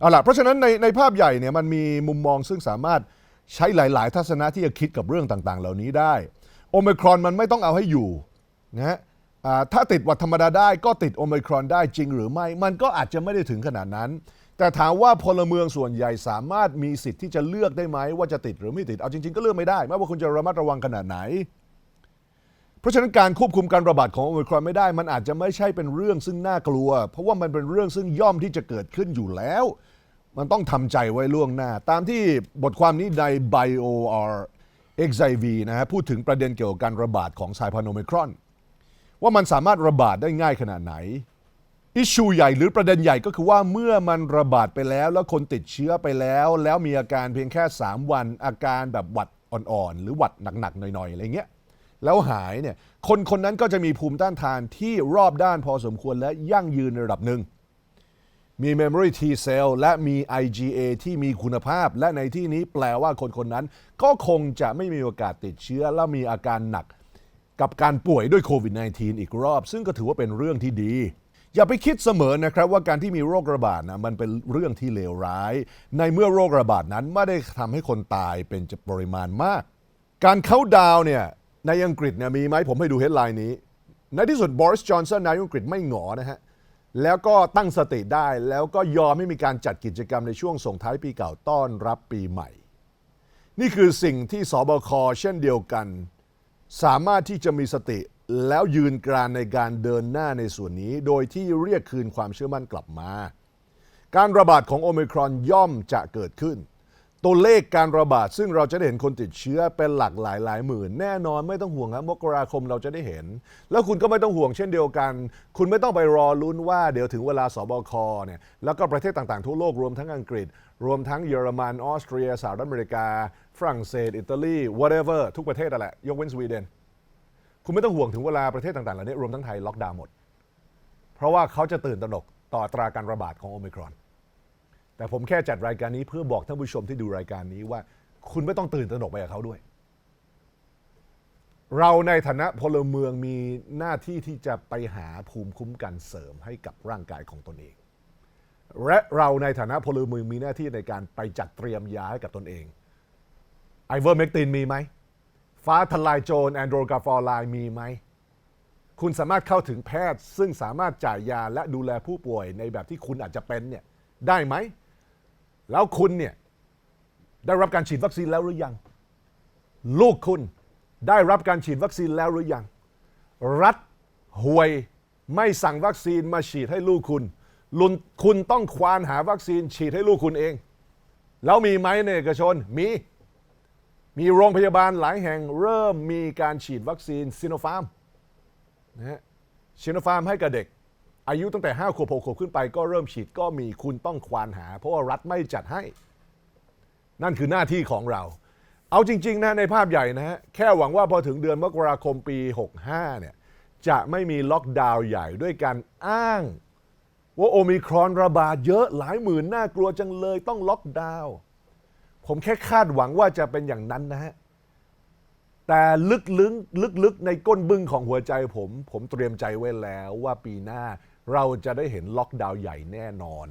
เอาล่ะเพราะฉะนั้นในในภาพใหญ่เนี่ยมันมีมุมมองซึ่งสามารถใช้หลาย ๆ ทัศนะที่จะคิดกับเรื่องต่าง ๆ เหล่านี้ได้ โอมครอนมันไม่ต้องเอาให้อยู่นะฮะถ้าติดวัดธรรมดาได้ก็ติดโอมครอนได้จริงหรือไม่ มันก็อาจจะไม่ได้ถึงขนาดนั้น แต่ถามว่าพลเมืองส่วนใหญ่สามารถมีสิทธิ์ที่จะเลือกได้ไหมว่าจะติดหรือไม่ติด เอาจริง ๆ ก็เลือกไม่ได้ไม่ว่าคุณจะระมัดระวังขนาดไหน ราะฉะนั้นการควบคุมการระบาดของโอมิครอนไม่ได้ มันอาจจะไม่ใช่เป็นเรื่องซึ่งน่ากลัว เพราะว่ามันเป็นเรื่องซึ่งย่อมที่จะเกิดขึ้นอยู่แล้ว มันต้องทำใจไว้ล่วงหน้า ตามที่บทความนี้ใน BioR XIV นะฮะพูดถึงประเด็นเกี่ยวกับการระบาดของสายพันธุ์โอมิครอน ว่ามันสามารถระบาดได้ง่ายขนาดไหนอิชชูใหญ่หรือประเด็นใหญ่ก็คือว่าเมื่อมันระบาดไปแล้ว แล้วคนติดเชื้อไปแล้ว แล้วมีอาการเพียงแค่ 3 วันอาการแบบหวัดอ่อนๆ หรือหวัดหนักๆหน่อยๆอะไรเงี้ย แล้วหายเนี่ยคนคนนั้นก็จะมีภูมิต้านทานที่รอบด้านพอสมควรและยั่งยืนในระดับหนึ่ง มี Memory T cell และมี IgA ที่มีคุณภาพ และในที่นี้แปลว่าคนคนนั้น ก็คงจะไม่มีโอกาสติดเชื้อ และมีอาการหนัก กับการป่วยด้วยโควิด -19 อีกรอบ ซึ่งก็ถือว่าเป็นเรื่องที่ดีอย่าไปคิดเสมอนะครับว่าการที่มีโรคระบาดนะมันเป็นเรื่องที่เลวร้าย ในเมื่อโรคระบาดนั้นไม่ได้ทำให้คนตายเป็นจปริมาณมาก การเข้าดาวเนี่ย ในอังกฤษเนี่ยมีไหมผมให้ดูเฮดไลน์นี้ ในที่สุดบริสจอนสันนายกอังกฤษไม่หงอนะฮะ แล้วก็ตั้งสติได้แล้วก็ยอมให้มีการจัดกิจกรรมในช่วงส่งท้ายปีเก่าต้อนรับปีใหม่ นี่คือสิ่งที่สบคเช่นเดียวกัน สามารถที่จะมีสติแล้วยืนกรานในการเดินหน้าในส่วนนี้ โดยที่เรียกคืนความเชื่อมั่นกลับมา การระบาดของโอมิครอนย่อมจะเกิดขึ้น ตัวเลขการระบาด ซึ่งเราจะได้เห็นคนติดเชื้อเป็นหลักหลายหลายหมื่น แน่นอนไม่ต้องห่วงครับมกราคมเราจะได้เห็น แล้วคุณก็ไม่ต้องห่วงเช่นเดียวกัน คุณไม่ต้องไปรอลุ้นว่าเดี๋ยวถึงเวลาสบคเนี่ยแล้วก็ประเทศต่างๆทั่วโลกรวมทั้งอังกฤษ รวมทั้งเยอรมันออสเตรียสหรัฐอเมริกา ฝรั่งเศส อิตาลี whatever ทุกประเทศนั่นแหละยกเว้นสวีเดนคุณไม่ต้องห่วงถึงเวลาประเทศต่างๆเหล่านี้รวมทั้งไทยล็อกดาวน์หมด เพราะว่าเขาจะตื่นตระหนกต่อตราการระบาดของโอมิครอน แต่ผมแค่จัดรายการนี้เพื่อบอกท่านผู้ชมที่ดูรายการนี้ว่า คุณไม่ต้องตื่นตระหนกไปกับเขาด้วย เราในฐานะพลเมืองมีหน้าที่ที่จะไปหาภูมิคุ้มกันเสริมให้กับร่างกายของตนเอง และเราในฐานะพลเมืองมีหน้าที่ในการไปจัดเตรียมยาให้กับตนเองไอเวอร์เมกตินมีไหมฟ้าทลายโจรแอนโดรกาฟอร์ไลมีไหมคุณสามารถเข้าถึงแพทย์ ซึ่งสามารถจ่ายยาและดูแลผู้ป่วยในแบบที่คุณอาจจะเป็นเนี่ยได้ไหม แล้วคุณเนี่ยได้รับการฉีดวัคซีนแล้วหรือยัง ลูกคุณได้รับการฉีดวัคซีนแล้วหรือยัง รัฐห่วยไม่สั่งวัคซีนมาฉีดให้ลูกคุณลุนคุณต้องควานหาวัคซีนฉีดให้ลูกคุณเอง แล้วมีไหมในเอกชนมีมีโรงพยาบาลหลายแห่งเริ่มมีการฉีดวัคซีนซิโนฟาร์มนะฮะซิโนฟาร์มให้กับเด็ก อายุตั้งแต่5ขวบ6ขวบขึ้นไปก็เริ่มฉีดก็มีคุณต้องควานหา เพราะว่ารัฐไม่จัดให้ นั่นคือหน้าที่ของเรา เอาจริง ๆ นะในภาพใหญ่นะฮะแค่หวังว่าพอถึงเดือนมกราคมปี 65 เนี่ย จะไม่มีล็อกดาวน์ใหญ่ด้วยการอ้างว่าโอมิครอนระบาดเยอะหลายหมื่นน่ากลัวจังเลยต้องล็อกดาวน์ผมแค่คาดหวังว่าจะเป็นอย่างนั้นนะฮะแต่ลึกๆลึกๆในก้นบึ้งของหัวใจผม ผมเตรียมใจไว้แล้วว่าปีหน้า เราจะได้เห็นล็อกดาวน์ใหญ่แน่นอน